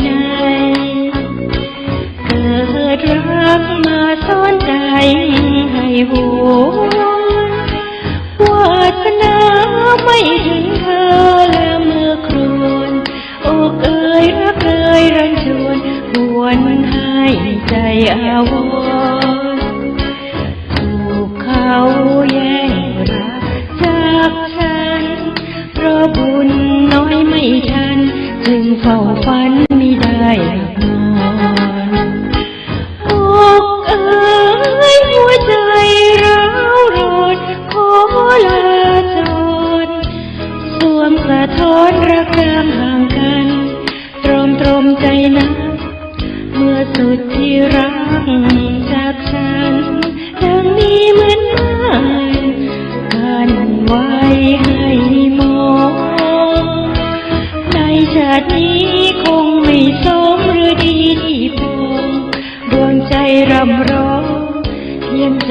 ใน เกิดรักมาซ่อนใจให้หัววาสนาไม่เห็นเธอและเมื่อครวนอกเอ่ยรักเอ่ยรันชวนหวนให้ใจอาวรถูกเขาแย่งรักจากฉันเพราะบุญน้อยไม่ทันจึงเฝ้าฝัน อกเอ๋ยหัวใจร้าวรนขอลาจรสวมสะท้อนรักรางห่างกัน ตรมตรมใจนักเมื่อสุดที่รักจากฉันดังนี้เหมือนไม้กันไว้ให้มองในชาตินี้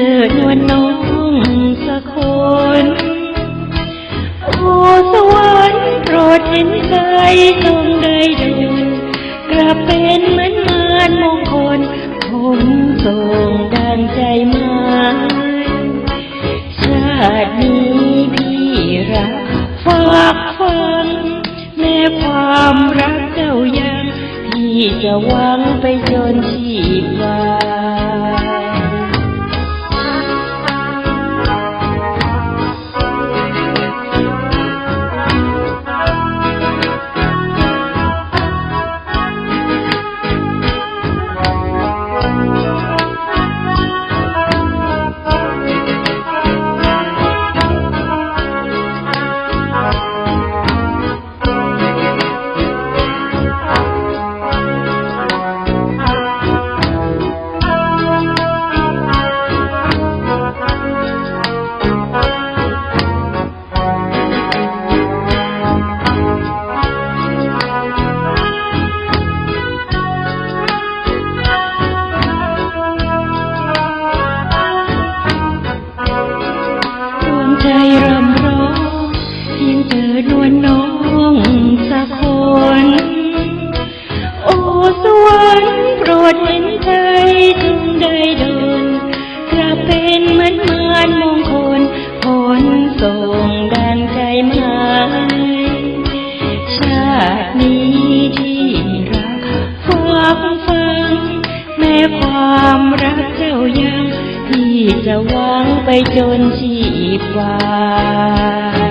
เพียงเจอนวลน้องสักคน โอ้สวรรค์โปรดเห็นใจทรงได้ดูกลับเป็นเหมือนมารมงคลผมส่งดังใจหมายชาตินี้พี่รักฝากฟังแม้ความรักเจ้ายังพี่จะหวังไปจนชีพวา ใจรำร้องเพียงเจอนวลน้องสักคน โอ้สวรรค์โปรดเห็นใจจงได้ดลกลับเป็นเหมือนมารมงคลผลส่งดังใจหมายชาตินี้ จะหวังไปจนชีพวาย